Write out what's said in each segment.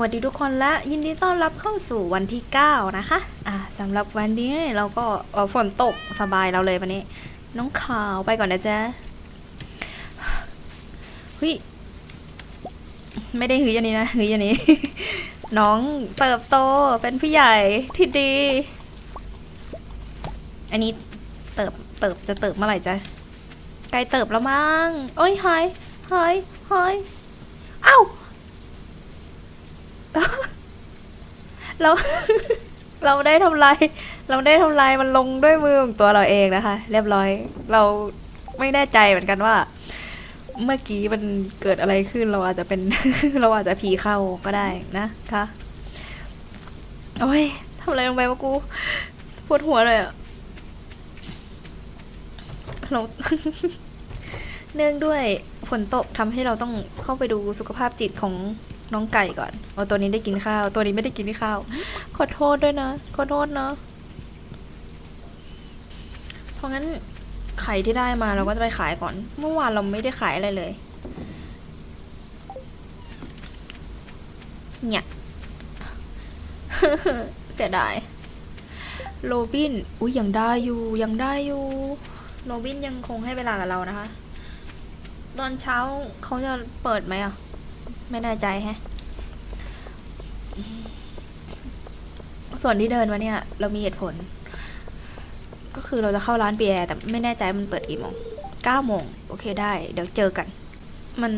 วัสดีทุกคนและยินดีต้อนรับเข้าสู่วันที่ 9 นะคะ อ่าสำหรับวันนี้เราก็เออฝนตกสบายเราเลยวันนี้ น้องขาวไปก่อนนะจ๊ะเฮ้ยไม่ได้หือยันนี้นะหือยันนี้ น้องเติบโตเป็นผู้ใหญ่ที่ดี อันนี้เติบเติบจะเติบเมื่อไหร่จ๊ะไกล้เติบแล้วมั้งโอ้ยหายหายหายเอ้า เรา เราได้ทำลาย เราได้ทำลายมันลงด้วยมือของตัวเราเองนะคะ เรียบร้อย เราไม่แน่ใจเหมือนกันว่า เมื่อกี้มันเกิดอะไรขึ้น เราอาจจะเป็น เราอาจจะผีเข้าก็ได้นะคะโอ้ยทำอะไรลงไปวะกูปวดหัวเลยอะเราเนื่องด้วยฝนตกทำให้เราต้องเข้าไปดูสุขภาพจิตของ น้องไก่ก่อนว่าตัวนี้ได้กินข้าว ตัวนี้ไม่ได้กินข้าว ขอโทษด้วยนะ ขอโทษนะเพราะงั้นไข่ที่ได้มาเราก็จะไปขายก่อน เมื่อวานเราไม่ได้ขายอะไรเลย เนี่ยเสียดาย โรบิน อุ้ยยังได้อยู่ ยังได้อยู่ โรบินยังคงให้เวลากับเรานะคะ ตอนเช้าเขาจะเปิดไหมอะ ไม่แน่ใจแฮะ ส่วนที่เดินมาเนี่ย เรามีเหตุผล ก็คือเราจะเข้าร้านเบียร์แต่ไม่แน่ใจมันเปิดกี่โมงเก้าโมงโอเคได้ เดี๋ยวเจอกัน มัน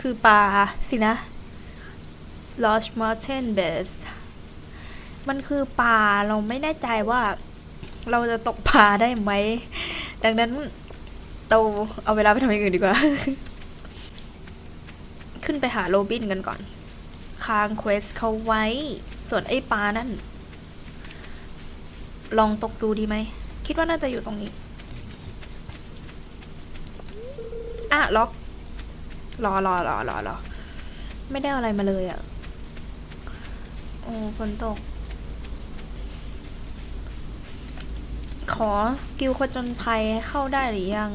คือปลาสินะ Lost Mountain Bass มันคือปลาเราไม่แน่ใจว่าเราจะตกปลาได้ไหม ดังนั้นเราเอาเวลาไปทำอย่างอื่นดีกว่า ขึ้นไปหาโรบินกันก่อน ค้างเควสเขาไว้ ส่วนไอ้ปลานั่น ลองตกดูดีไหม คิดว่าน่าจะอยู่ตรงนี้ อะ ล็อก รอรอรอรอรอ ไม่ได้อาอะไรมาเลยอะ่ะ โอ้ฝนตก ขอกิวคนจนภัยเข้าได้หรือยัง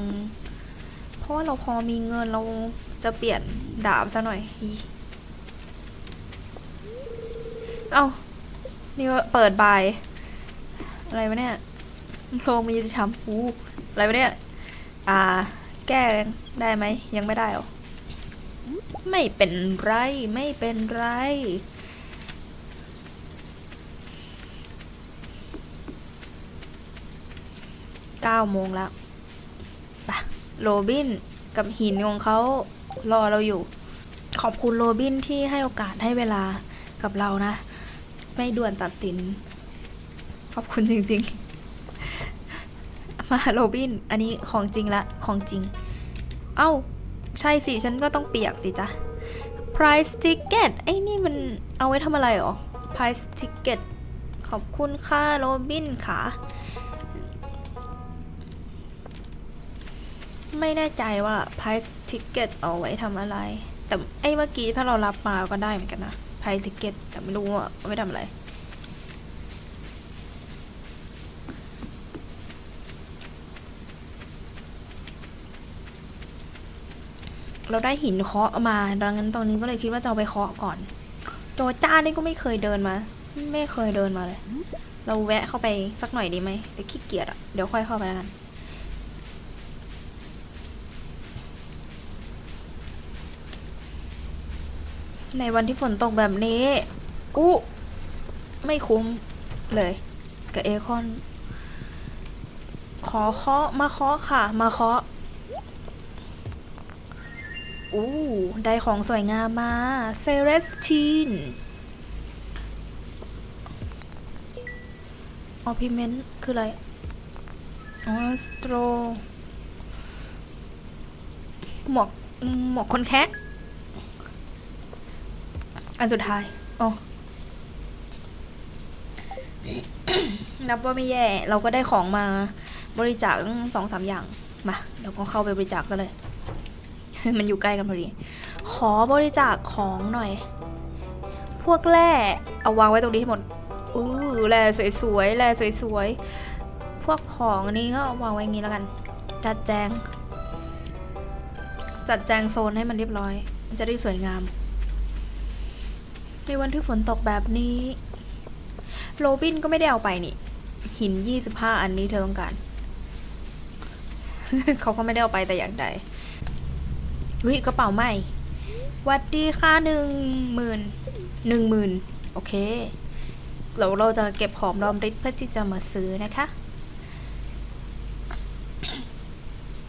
เพราะว่าเราพอมีเงินเรา จะเปลี่ยนดาบซะหน่อยเอ้านี่ว่าเปิดบาย อะไรวะเนี่ยโลมีจะทำอู้อะไรวะเนี่ย อ่า แก้ได้ไหม ยังไม่ได้หรอ ไม่เป็นไร ไม่เป็นไร เก้าโมงแล้วไปะโรบินกับหินของเขา รอเราอยู่ ขอบคุณโรบินที่ให้โอกาสให้เวลากับเรานะ ไม่ด่วนตัดสิน ขอบคุณจริง ๆ มาโรบิน อันนี้ของจริงละ ของจริง เอ้า ใช่สิ ฉันก็ต้องเปียกสิจ๊ะ price ticket ไอ้นี่มันเอาไว้ทำอะไรหรอ price ticket ขอบคุณค่ะโรบินค่ะ ไม่แน่ใจว่า price ticket เอาไว้ทำอะไร แต่ไอ้เมื่อกี้ถ้าเรารับมาก็ได้เหมือนกันนะ price ticket แต่ไม่รู้ว่าไว้ทำอะไรเราได้หินเคาะมา ดังนั้นตอนนี้ก็เลยคิดว่าจะเอาไปเคาะก่อน โจจ้านี่ก็ไม่เคยเดินมา ไม่เคยเดินมาเลย เราแวะเข้าไปสักหน่อยดีไหมแต่ขี้เกียจอะเดี๋ยวค่อยเข้าไปแล้วกัน ในวันที่ฝนตกแบบนี้ อู้ไม่คุ้มเลย กับเอคอน ขอเคาะมาเคาะค่ะ มาเคาะอู้ได้ของสวยงามมาเซเรสทีนออพิเมนต์คืออะไรอ๋อสโตรหมวกหมวกคนแคะ อันสุดท้ายอ๋อนับว่าไม่แย่ เราก็ได้ของมาบริจาคสองสามอย่าง มา เราก็เข้าไปบริจาคกันเลย มันอยู่ใกล้กันพอดี ขอบริจาคของหน่อย พวกแร่เอาวางไว้ตรงนี้ให้หมด อู้แร่สวยๆแร่สวยๆ พวกของนี้ก็เอาวางไว้อย่างนี้แล้วกัน จัดแจง จัดแจงโซนให้มันเรียบร้อย มันจะได้สวยงาม ในวันที่ฝนตกแบบนี้ โรบินก็ไม่ได้เอาไปนี่ หินยี่สิบห้าอันนี้เธอต้องการ เขาก็ไม่ได้เอาไปแต่อย่างใดเฮ้ยกระเป๋าใหม่วัดดีค่ะหนึ่งหมื่นหนึ่งหมื่นโอเคเราเราจะเก็บหอมรอมริบเพื่อที่จะมาซื้อนะคะ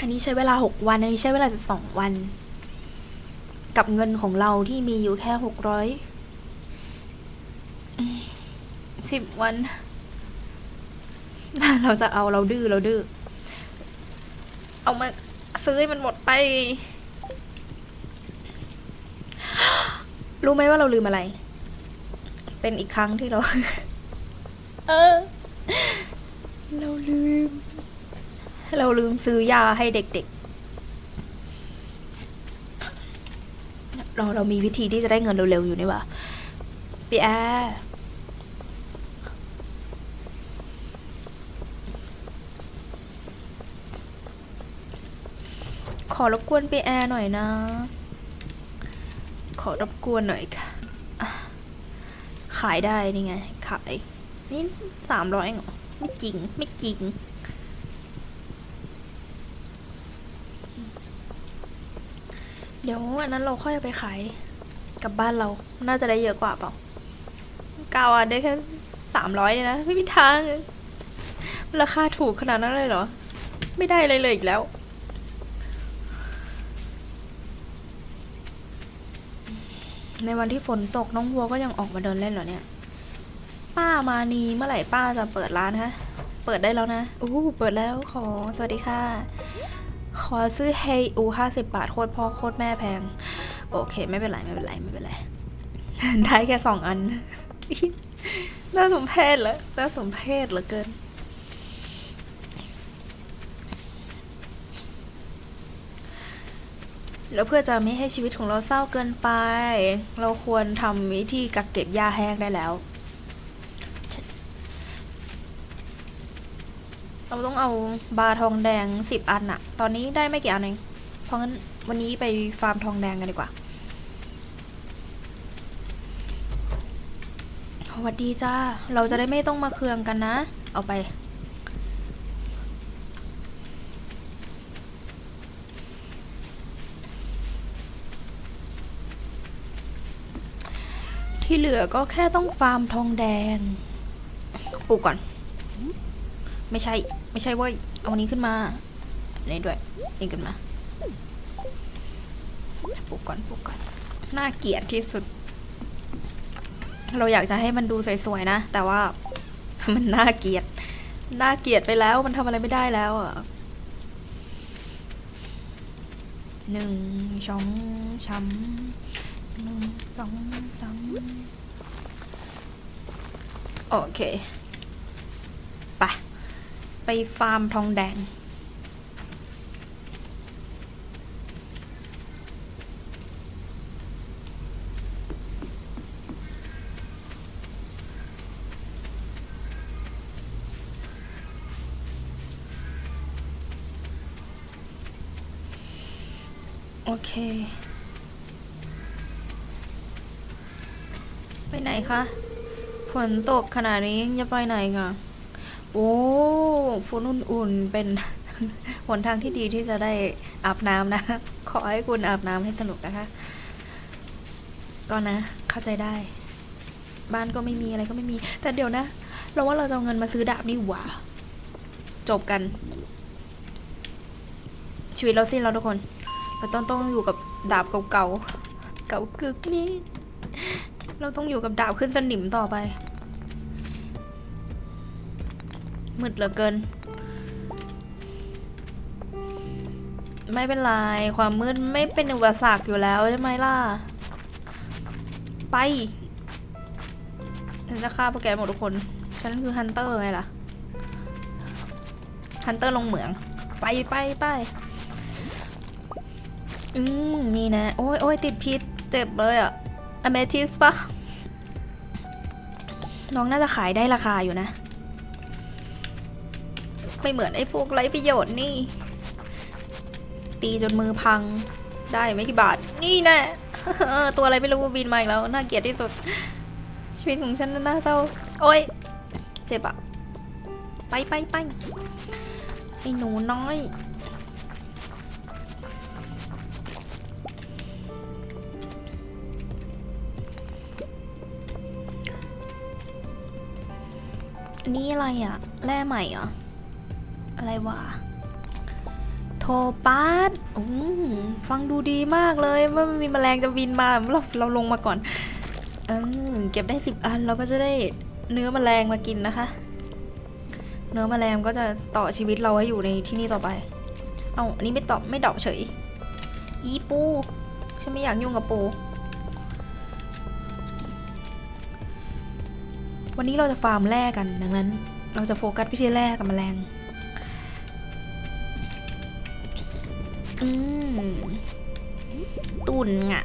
อันนี้ใช้เวลาหกวัน อันนี้ใช้เวลาสองวัน กับเงินของเราที่มีอยู่แค่หกร้อย สิบวัน เราจะเอาเราดื้อเราดื้อ เอามาซื้อให้มันหมดไป รู้ไหมว่าเราลืมอะไร เป็นอีกครั้งที่เรา เออ เราลืม เราลืมซื้อยาให้เด็กๆ เราเรามีวิธีที่จะได้เงินเร็วๆอยู่นี่ว่าพี่แอร์ข อรบกวนพี่แอร์หน่อยนะ ขอรบกวนหน่อยค่ะ ขายได้นี่ไง ขาย นี่สามร้อยเองเหรอ ไม่จริง ไม่จริง เดี๋ยวอันนั้นเราค่อยไปขายกลับบ้านเรา น่าจะได้เยอะกว่าเปล่าเก้าอันได้แค่สามร้อยเนี่ยนะ ไม่มีทาง ราคาถูกขนาดนั้นเลยเหรอ ไม่ได้เลยเลยอีกแล้ว ในวันที่ฝนตกน้องวัวก็ยังออกมาเดินเล่นเหรอเนี่ย ป้ามานีเมื่อไหร่ป้าจะเปิดร้านคะเปิดได้แล้วนะอู้เปิดแล้วขอสวัสดีค่ะ ขอซื้อเฮยอูห้าสิบบาทโคตรพ่อโคตรแม่แพง โอเค ไม่เป็นไรไม่เป็นไรไม่เป็นไรได้แค่สองอันน่าสมเพชเหรอน่าสมเพชเหลือเกิน แล้วเพื่อจะไม่ให้ชีวิตของเราเศร้าเกินไป เราควรทำวิธีกักเก็บยาแห้งได้แล้ว เราต้องเอาบาทองแดงสิบอันอะตอนนี้ได้ไม่กี่อันเอง เพราะงั้นวันนี้ไปฟาร์มทองแดงกันดีกว่า สวัสดีจ้า เราจะได้ไม่ต้องมาเคืองกันนะ เอาไป ที่เหลือก็แค่ต้องฟาร์มทองแดง ปลูกก่อน ไม่ใช่ ไม่ใช่เว้ย เอาอันนี้ขึ้นมาอันนี้ด้วยนี่ขึ้นมาปลูกก่อนปลูกก่อน น่าเกลียดที่สุด เราอยากจะให้มันดูสวยๆนะ แต่ว่ามันน่าเกลียด น่าเกลียดไปแล้ว มันทำอะไรไม่ได้แล้วอะหนึ่งสองสามหนึ่งสองสาม โอเคไปไปฟาร์มทองแดง โอเค ไปไหนคะฝนตกขนาดนี้จะไปไหนกะโอ้ฝนอุ่นๆเป็นหนทางที่ดีที่จะได้อาบน้ำนะ ขอให้คุณอาบน้ำให้สนุกนะคะ ก็นะ เข้าใจได้ บ้านก็ไม่มีอะไรก็ไม่มี แต่เดี๋ยวนะ เราว่าเราจะเอาเงินมาซื้อดาบนี่หว่า จบกัน ชีวิตเราสิ้นแล้วทุกคน เราต้องต้องอยู่กับดาบเก่าๆ เก่ากึกนี่ เราต้องอยู่กับดาบขึ้นสนิมต่อไป มืดเหลือเกิน ไม่เป็นไร ความมืดไม่เป็นอุปสรรคอยู่แล้วใช่ไหมล่ะ ไป ฉันจะฆ่าพวกแกหมดทุกคน ฉันคือฮันเตอร์ไงล่ะ ฮันเตอร์ลงเหมือง ไปไปไปอืมนี่นะ โอ้ยโอ้ยติดพิษ เจ็บเลยอะ อเมทิสปะน้องน่าจะขายได้ราคาอยู่นะ ไม่เหมือนไอ้พวกไร้ประโยชน์นี่ ตีจนมือพังได้ไม่กี่บาท นี่แน่ตัวอะไรไม่รู้บินมาอีกแล้ว น่าเกลียดที่สุด ชีวิตของฉันน่าเศร้า โอ๊ยเจ็บอะไปไปไปไอ้หนูน้อย นนี้อะไรอะแร่ใหม่เหรอ อะไรวะ โทปาสฟังดูดีมากเลยว่ามันมีแมลงจะบินมาเราเราลงมาก่อน เออเก็บได้สิบอันเราก็จะได้เนื้อแมลงมากินนะคะ เนื้อแมลงก็จะต่อชีวิตเราไว้อยู่ในที่นี่ต่อไป เอาอันนี้ไม่ตอบไม่ดอกเฉย อีปูฉันไม่อยากยุ่งกับปู วันนี้เราจะฟาร์มแร่กัน ดังนั้น เราจะโฟกัสไปที่แร่กับแมลง อืม ตุ่นอะ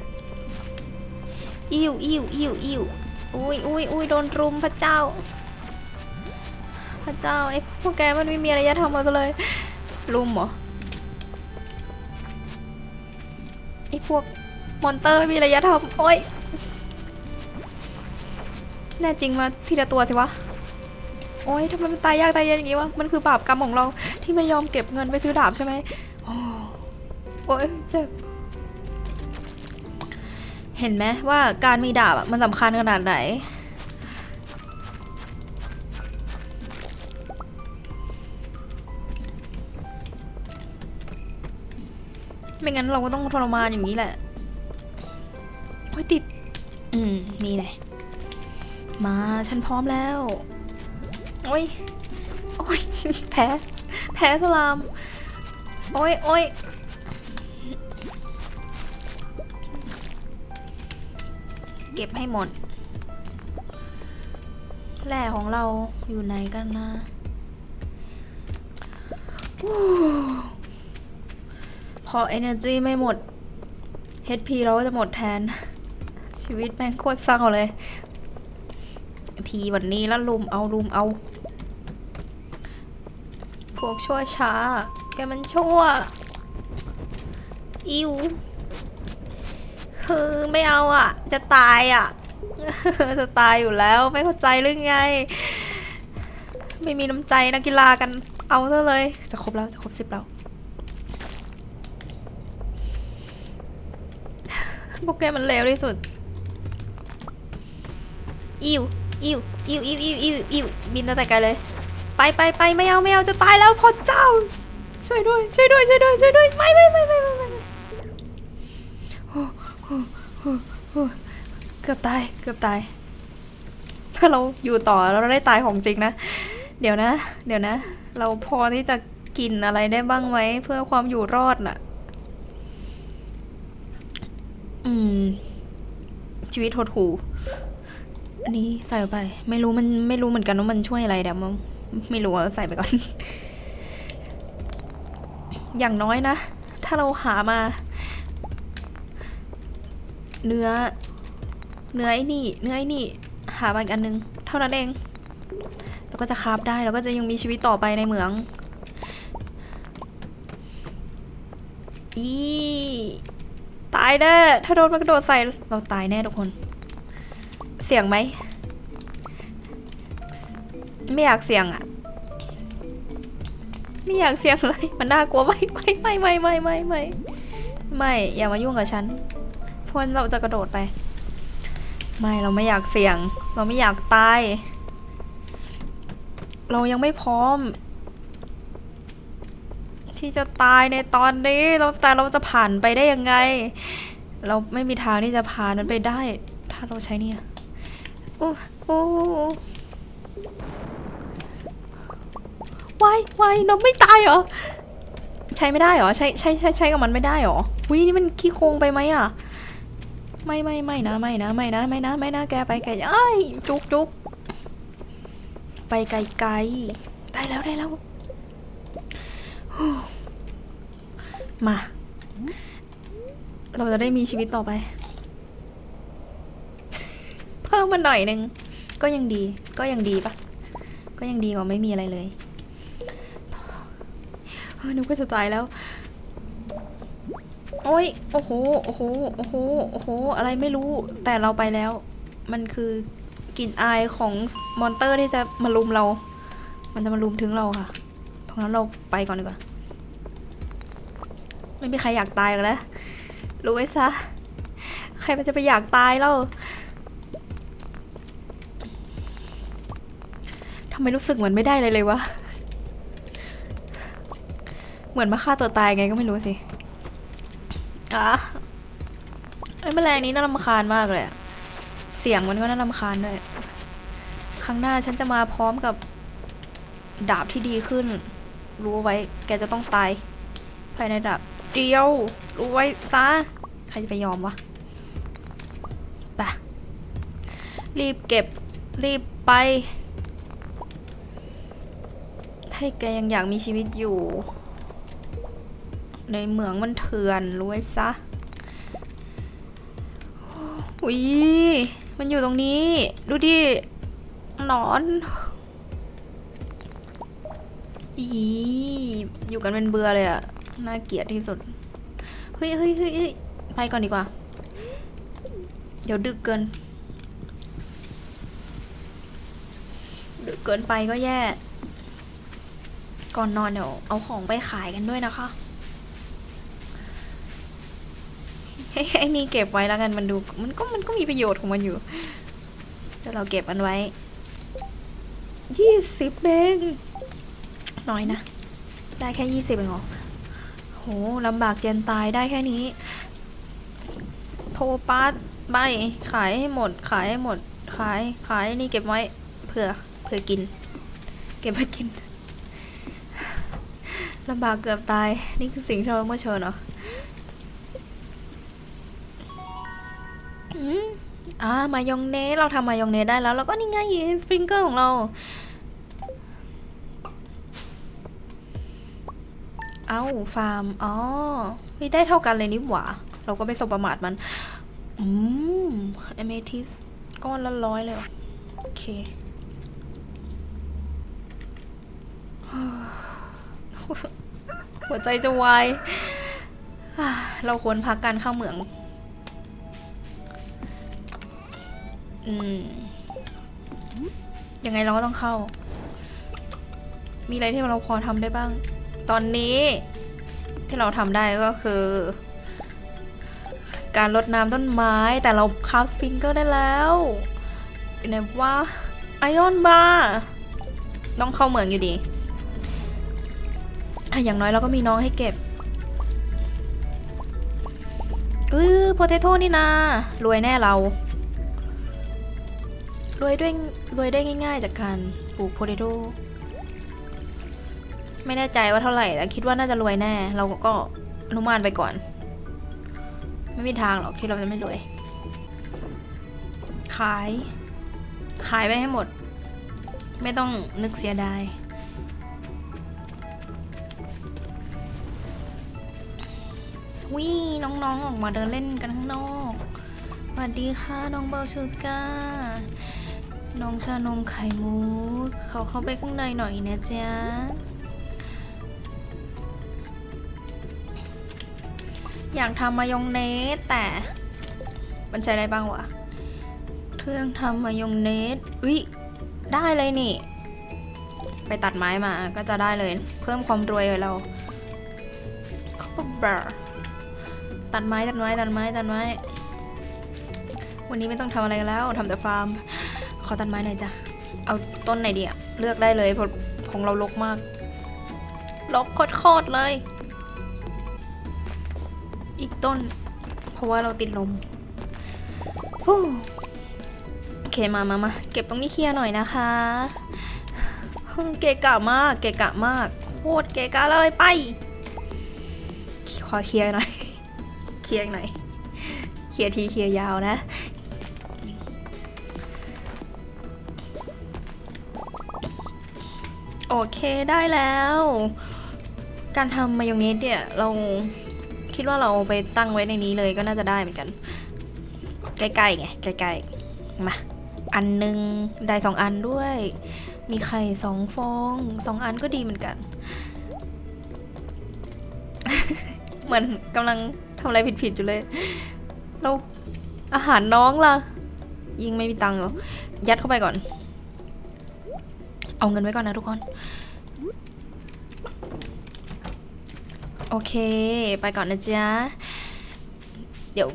อิวอิวอิวอิวอุ้ยอุ้ยอุ้ยโดนรุมพระเจ้า พระเจ้าไอ้พวกแกมันไม่มีอะไรจะทำมาเลย รุมเหรอ ไอ้พวกมอนเตอร์ไม่มีอะไรจะทำโอ้ย แน่จริงมาทีละตัวสิวะ โอ้ยทำไมมันตายยากตายเย็นอย่างงี้วะ มันคือบาปกรรมของเราที่ไม่ยอมเก็บเงินไปซื้อดาบใช่ไหมโอ้ยเจ็บ เห็นไหมว่าการมีดาบมันสำคัญขนาดไหนไม่งั้นเราก็ต้องทรมานอย่างนี้แหละโอ้ยติด อืม นี่แหละ มา ฉันพร้อมแล้ว โอ้ย โอ้ย แพ้ แพ้สลาม โอ้ยโอ้ยเก็บให้หมด แร่ของเราอยู่ไหนกันนะอู้พอ energy ไม่หมด HP เราก็จะหมดแทน ชีวิตแม่งโคตรเศร้าเลย ทีวันนี้แล้วลุมเอาลุมเอา พวกชั่วช้า แกมันชั่ว อิวคือไม่เอาอะ จะตายอะ จะตายอยู่แล้วไม่เข้าใจหรือไง ไม่มีน้ำใจนักกีฬากันเอาซะเลย จะครบแล้วจะครบสิบแล้วพวกแกมันเลวที่สุดอิว อิวอิวอิวอิวอิวอิวบินตั้งแต่ไกลเลย ไปไปไปไม่เอาไม่เอาจะตายแล้วพอเจ้า ช่วยด้วยช่วยด้วยช่วยด้วยช่วยด้วยไม่ไม่ไม่ไม่ไม่ไม่เกือบตายเกือบตายถ้าเราอยู่ต่อเราได้ตายของจริงนะ เดี๋ยวนะ เดี๋ยวนะ เราพอที่จะกินอะไรได้บ้างไหมเพื่อความอยู่รอดน่ะ อืม ชีวิตหดหูอั นนี้ใส่ไป ไม่รู้มันไม่รู้เหมือนกันว่ามันช่วยอะไรเดี๋ยวมันไม่รู้อะใส่ไปก่อน อย่างน้อยนะ ถ้าเราหามา เนื้อ เนื้อไอ้นี่ เนื้อไอ้นี่ หามาอีกอันนึง เท่านั้นเองเราก็จะคาบได้เราก็จะยังมีชีวิตต่อไปในเหมือง อีตายแน่ถ้าโดนมันกระโดดใส่เราตายแน่ทุกคน เสี่ยงไหม ไม่อยากเสี่ยงอะไม่อยากเสี่ยงเลย มันน่ากลัวไม่ไม่ไม่ไม่ไม่ไม่ไม่ไม่อย่ามายุ่งกับฉันเพราะเราจะกระโดดไป ไม่เราไม่อยากเสี่ยง เราไม่อยากตาย เรายังไม่พร้อม ที่จะตายในตอนนี้ เราแต่เราจะผ่านไปได้ยังไง เราไม่มีทางที่จะผ่านมันไปได้ ถ้าเราใช้เนี่ย โอ้โอ้วายวายเราไม่ตายเหรอ ใช้ไม่ได้เหรอ ใช้ใช้ใช้ใช้กับมันไม่ได้เหรอวินี่มันขี้โคงไปไหมอะ ไม่ไม่ไม่นะไม่นะไม่นะไม่นะไม่นะแกไปไกลไอ้จุกจุกไปไกลไกลได้แล้วได้แล้ว มา เราจะได้มีชีวิตต่อไป พิ่มมาหน่อยหนึง ก็ยังดี ก็ยังดีปะก็ยังดีกว่าไม่มีอะไรเลยเฮ้ยนึกว่าจะตายแล้ว โอ้ย โอ้โห โอ้โห โอ้โห โอ้โห อะไรไม่รู้ แต่เราไปแล้ว มันคือกลิ่นอายของมอนเตอร์ที่จะมาลุมเรา มันจะมาลุมถึงเราค่ะ เพราะงั้นเราไปก่อนดีกว่า ไม่มีใครอยากตายหรอกนะรู้ไว้ซะ ใครมันจะไปอยากตายแล้วทำ ไมรู้สึกเหมือนไม่ได้เลยเลยวะ เหมือนมาฆ่าตัวตายไงก็ไม่รู้สิอะไอ้แมลงนี้น่ารำคาญมากเลยอะเสียงมันก็น่ารำคาญด้วย ครั้งหน้าฉันจะมาพร้อมกับ ดาบที่ดีขึ้น รู้ไว้ แกจะต้องตาย ภายในดาบเดียว รู้ไว้ซะ ใครจะไปยอมวะไปะรีบเก็บ รีบไป ถ้แกยังอยากมีชีวิตอยู่ ในเหมืองมันเถื่อนรู้ไว้ซะอุ้ยมันอยู่ตรงนี้ ดูดิหนอนอีอยู่กันเป็นเบื่อเลยอะน่าเกลียดที่สุด เฮ้ยเฮ้ยเฮ้ยเฮ้ยไปก่อนดีกว่า เดี๋ยวดึกเกิน ดึกเกินไปก็แย่ ก่อนนอนเดี๋ยวเอาของไปขายกันด้วยนะคะให้ไอ้นี่เก็บไว้แล้วกันมันดูมันก็มันก็มีประโยชน์ของมันอยู่เดี๋ยวเราเก็บมันไว้ยี่สิบเองน้อยนะ ได้แค่ยี่สิบเองเหรอโหลำบากเจนตายได้แค่นี้ โทรปัสใบขายให้หมด ขายให้หมด ขายขายนี่เก็บไว้เผื่อเผื่อกิน เก็บไว้กิน ลำบากเกือบตาย นี่คือสิ่งที่เราต้องเผชิญเหรออืมอ่ามายองเนสเราทำมายองเนสได้แล้ว แล้วก็นี่ไงสปริงเกอร์ของเรา เอ้าฟาร์ม อ๋อไม่ได้เท่ากันเลยนี่หว่า เราก็ไม่สบประมาทมัน อืมเอเมทิสก้อนละร้อยเลยเหรอโอเค หัวใจจะวายเราควรพักการเข้าเหมือง อืม ยังไงเราก็ต้องเข้า มีอะไรที่เราพอทำได้บ้าง ตอนนี้ที่เราทำได้ก็คือ การรดน้ำต้นไม้ แต่เราคราฟสปริงเกอร์ได้แล้วไหนว่าไอออนบาร์ต้องเข้าเหมืองอยู่ดี อะอย่างน้อยเราก็มีน้องให้เก็บเออโพเทโต้นี่นารวยแน่เรา รวยด้วยรวยได้ง่ายๆจากการปลูกโพเทโต้ไม่แน่ใจว่าเท่าไหร่แต่คิดว่าน่าจะรวยแน่ เราก็อนุมานไปก่อน ไม่มีทางหรอกที่เราจะไม่รวย ขาย ขายไปให้หมด ไม่ต้องนึกเสียดาย วิน้องๆออกมาเดินเล่นกันข้างนอกสวัสดีค่ะน้องเบลชูก้า น้องชานมไข่มุกเขาเข้าไปข้างในหน่อยนะจ๊ะอยากทำมายองเนสแต่มันใช้ได้บ้างวะเครื่องทำมายองเนสอุ้ยได้เลยนี่ ไปตัดไม้มาก็จะได้เลย เพิ่มความรวยให้เราเขาบา ตัดไม้ตัดไม้ตัดไม้ตัดไม้ วันนี้ไม่ต้องทำอะไรแล้วทำแต่ฟาร์ม ขอตัดไม้หน่อยจ้ะ เอาต้นไหนดีอะเลือกได้เลยเพราะของเราลกมาก ลกโคตรเลย อีกต้น เพราะว่าเราติดลมโอเคมามามาเก็บตรงนี้เคลียร์หน่อยนะคะเกะกะมาก เกะกะมาก โคตรเกะกะเลยไป ขอเคลียร์หน่อย ลียร์หน่อย เคลียร์ทีเคลียร์ยาวนะ โอเคได้แล้ว การทำมายองเนสเนี่ย เราคิดว่าเราไปตั้งไว้ในนี้เลยก็น่าจะได้เหมือนกัน ใกล้ๆไงใกล้ๆ มา อันหนึ่งได้สองอันด้วย มีไข่สองฟองสองอันก็ดีเหมือนกัน เหมือนกำลังำอะไรผิดๆอยู่เลยเราอาหารน้องล่ะ ยิงไม่มีตังค์เหรอ ยัดเข้าไปก่อน เอาเงินไว้ก่อนนะทุกคน โอเค ไปก่อนนะจ๊ะ เดี๋ยว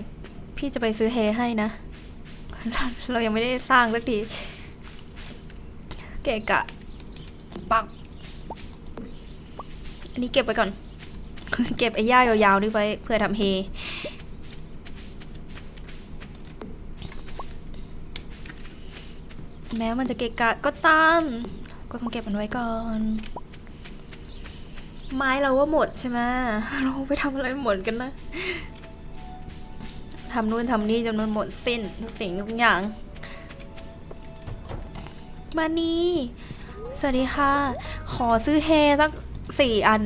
พี่จะไปซื้อเฮให้นะ เรายังไม่ได้สร้างสักที เกะกะ ปัก อันนี้เก็บไปก่อน เก็บไอ้หญ้ายาวๆนี่ไว้เพื่อทำเฮแม้มันจะเกะกะก็ตามก็ต้องเก็บมันไว้ก่อน ไม้เราว่าหมดใช่ไหมเราไปทำอะไรหมดกันนะทำนู่นทำนี่จนมันหมดสิ้นทุกสิ่งทุกอย่าง มานี่ สวัสดีค่ะ ขอซื้อเฮสักสี่อัน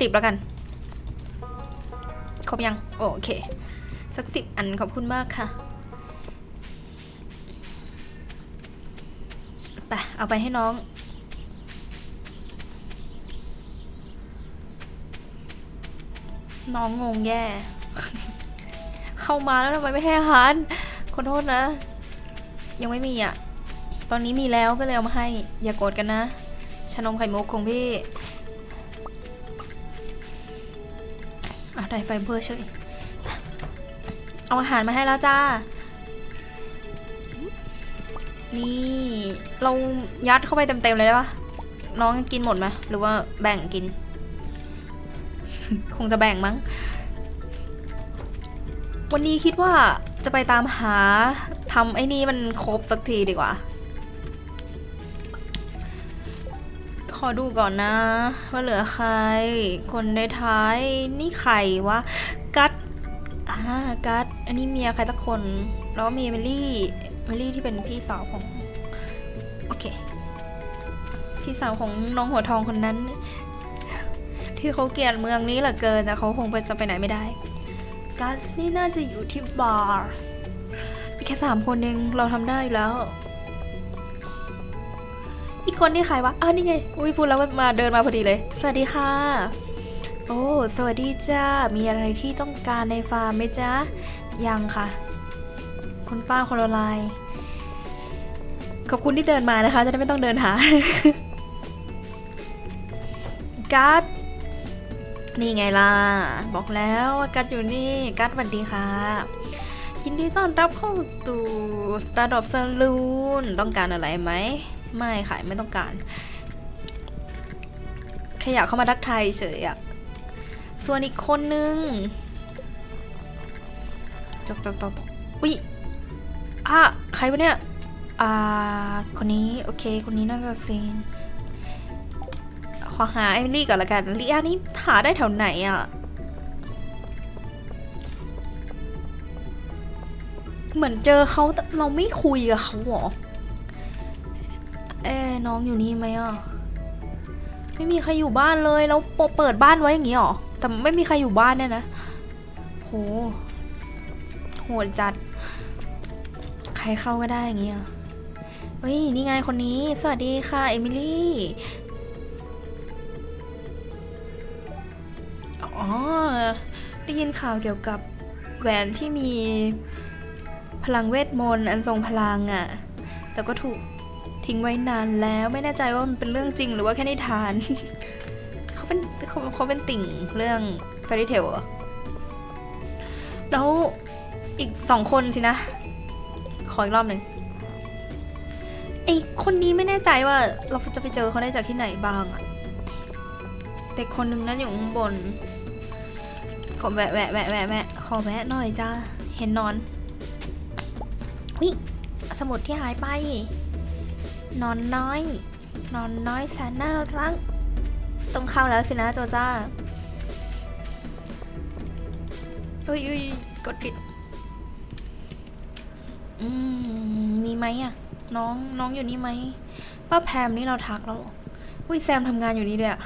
สิบแล้วกัน ครบยัง โอเค สักสิบอันขอบคุณมากค่ะ ไป เอาไปให้น้องน้องงงแย่ เข้ามาแล้วทำไมไม่ให้อาหารขอโทษนะ ยังไม่มีอะ ตอนนี้มีแล้วก็เลยเอามาให้ อย่ากโกรธกันนะ ชานมไข่มุกของพี่ อะได้ไฟเบอร์เฉยเอาอาหารมาให้แล้วจ้า นี่เรายัดเข้าไปเต็มๆเลยได้ปะน้องกินหมดไหมหรือว่าแบ่งกิน คงจะแบ่งมั้ง วันนี้คิดว่าจะไปตามหาทำไอ้นี่มันครบสักทีดีกว่า อดูก่อนนะ ว่าเหลือใคร คนในท้ายนี่ใครวะ กัดอ่ากัดอันนี้เมียใครสักคน แล้วมีเมลี่เมลี่ที่เป็นพี่สาวของ โอเค พี่สาวของน้องหัวทองคนนั้น ที่เขาเกลียดเมืองนี้เหลือเกิน แต่เขาคงไปจะไปไหนไม่ได้ กัสนี่น่าจะอยู่ที่บาร์แค่สามคนเองเราทำได้แล้ว คนนี่ใครวะอ้าวนี่ไง อุ้ยพูดแล้วมาเดินมาพอดีเลย สวัสดีค่ะ โอ้ สวัสดีจ้า มีอะไรที่ต้องการในฟาร์มไหมจ๊ะ ยังค่ะ คุณป้าคนละลายขอบคุณที่เดินมานะคะ จะได้ไม่ต้องเดินหากัสนี่ไงล่ะ บอกแล้วว่ากัดอยู่นี่กัดสวัสดีค่ะ ยินดีต้อนรับเข้าสู่ Start of Saloon ต้องการอะไรไหม ไม่ค่ะไม่ต้องการแค่อยากเข้ามาทักไทยเฉยอะส่วนอีกคนนึงจกจกจกอุ๊ยอะใครวะเนี่ย อ่า คนนี้ โอเค คนนี้น่าจะซีนขอหาเอมิลี่ก่อนละกันลีอานี่หาได้แถวไหนอะ่ะ เหมือนเจอเขาแต่เราไม่คุยกับเขาหรอ น้องอยู่นี่ไหมอะ ไม่มีใครอยู่บ้านเลย แล้วเปิดบ้านไว้อย่างงี้หรอ แต่ไม่มีใครอยู่บ้านเนี่ยนะ โห โหดจัด ใครเข้าก็ได้อย่างงี้อะเฮ้ย นี่ไงคนนี้ สวัสดีค่ะ เอมิลี่อ๋อ ได้ยินข่าวเกี่ยวกับแหวนที่มีพลังเวทมนต์อันทรงพลังอะ่ะ แต่ก็ถูก ทิ้งไว้นานแล้วไม่แน่ใจว่ามันเป็นเรื่องจริงหรือว่าแค่นิทาน เขาเป็นเขาเขาเป็นติ่งเรื่อง fairy tale เหรอแล้วอีกสองคนสินะ ขออีกรอบหนึ่งไอคนนี้ไม่แน่ใจว่าเราจะไปเจอเขาได้จากที่ไหนบ้างอะแต่คนหนึ่งนั้นอยู่ข้างบนขอแวะแวะแวะแวะแวะขอแวะหน่อยจ้าเห็นนอนวิสมุดที่หายไป นอนน้อย นอนน้อยแสนน่ารักต้องเข้าแล้วสินะโจจ้าอุ้ยอุ้ยกดผิด อืม มีไหมอะน้องน้องอยู่นี่ไหม ป้าแพมนี่เราทักแล้วอุ้ยแซมทำงานอยู่นี่ด้วยอะ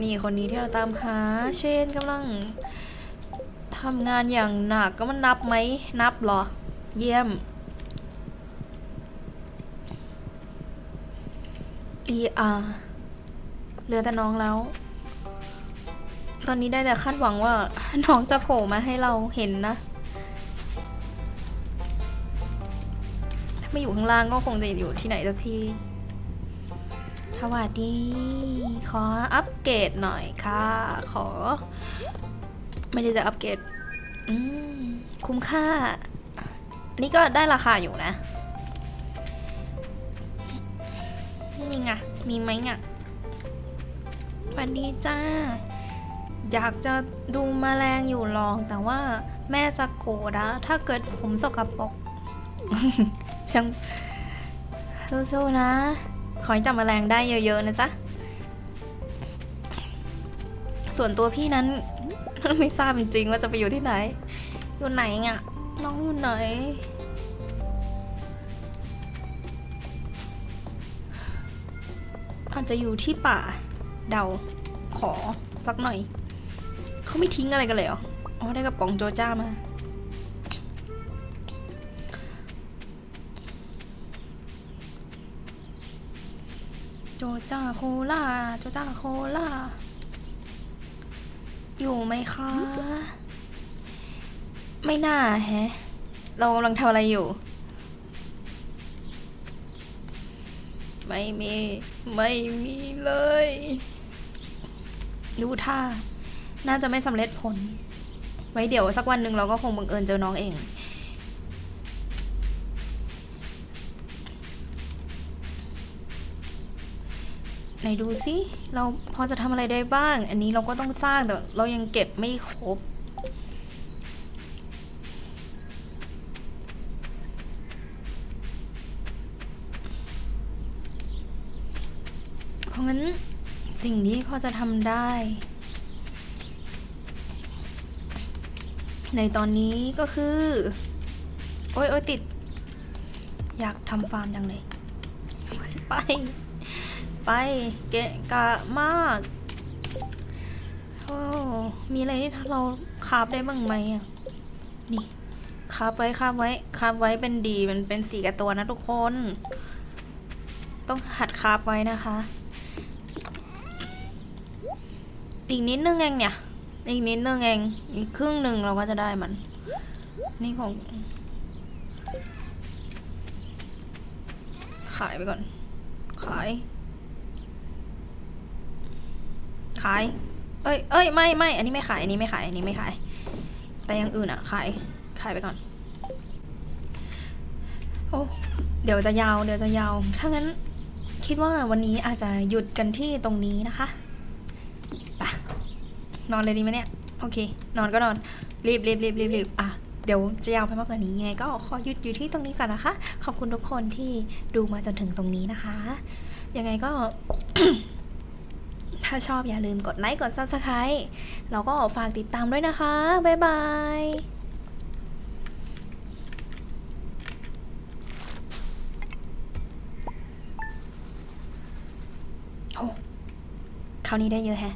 นี่คนนี้ที่เราตามหา เชนกำลังทำงานอย่างหนักก็มันนับไหม นับเหรอ เยี่ยม e r เหลือแต่น้องแล้ว ตอนนี้ได้แต่คาดหวังว่า น้องจะโผล่มาให้เราเห็นนะ ถ้าไม่อยู่ข้างล่างก็คงจะอยู่ที่ไหนสักทีสวัสดี ขออัปเกรดหน่อยค่ะ ขอ ไม่ได้จะอัปเกรด อืม คุ้มค่า นี่ก็ได้ราคาอยู่นะ นี่ไง มีไหมไงสวัสดีจ้า อยากจะดูมแมลงอยู่ลอง แต่ว่าแม่จะโกรธนะถ้าเกิดผมสกปรกช่างสู้ๆนะ ขอให้จับแมลงได้เยอะ ๆ นะจ๊ะ ส่วนตัวพี่นั้น ไม่ทราบจริงๆว่าจะไปอยู่ที่ไหน อยู่ไหนอะ น้องอยู่ไหน อาจจะอยู่ที่ป่าเดาขอสักหน่อย เขาไม่ทิ้งอะไรกันเลยเหรอ อ๋อ ได้กระป๋องโจจ้ามา โจจ้าโคลาโจจ้าโคลาอยู่ไหมคะ ไม่น่าแฮะ เรากำลังทำอะไรอยู่ ไม่มี ไม่มีเลยดูท่า น่าจะไม่สำเร็จผล ไว้เดี๋ยวสักวันหนึ่งเราก็คงบังเอิญเจอน้องเอง ไหนดูสิ เราพอจะทำอะไรได้บ้าง อันนี้เราก็ต้องสร้างแต่เรายังเก็บไม่ครบ เพราะ งั้นสิ่งที่พอจะทำได้ ในตอนนี้ก็คือ โอ๊ยโอ๊ยติด อยากทำฟาร์มจังเลย ไป ไปเกะกะมากโอ้มีอะไรที่เราคาบได้บ้างไหมอะ นี่คาบไว้คาบไว้คาบไว้เป็นดีมันเป็นสีกับตัวนะทุกคน ต้องหัดคาบไว้นะคะ อีกนิดนึงเองเนี่ย อีกนิดนึงเอง อีกครึ่งหนึ่งเราก็จะได้มัน นี่ของ ขายไปก่อน ขาย ขาย เอ้ยเอ้ยไม่ไม่ อันนี้ไม่ขาย อันนี้ไม่ขาย อันนี้ไม่ขาย แต่อยังอื่นอะขาย ขายไปก่อน โอ้เดี๋ยวจะยาว เดี๋ยวจะยาว ถ้างั้นคิดว่าวันนี้อาจจะหยุดกันที่ตรงนี้นะคะ นอนเลยดีไหมเนี่ย โอเค นอนก็นอน รีบรีบรีบรีบรีบอะ เดี๋ยวจะยาวไปมากกว่านี้ยังไง ก็ขอหยุดอยู่ที่ตรงนี้ก่อนนะคะ ขอบคุณทุกคนที่ดูมาจนถึงตรงนี้นะคะ ยังไงก็ถ้าชอบอย่าลืมกดไลค์กด subscribe แล้วก็ฝากติดตามด้วยนะคะ บ๊ายบายโอ้คราวนี้ได้เยอะแฮะ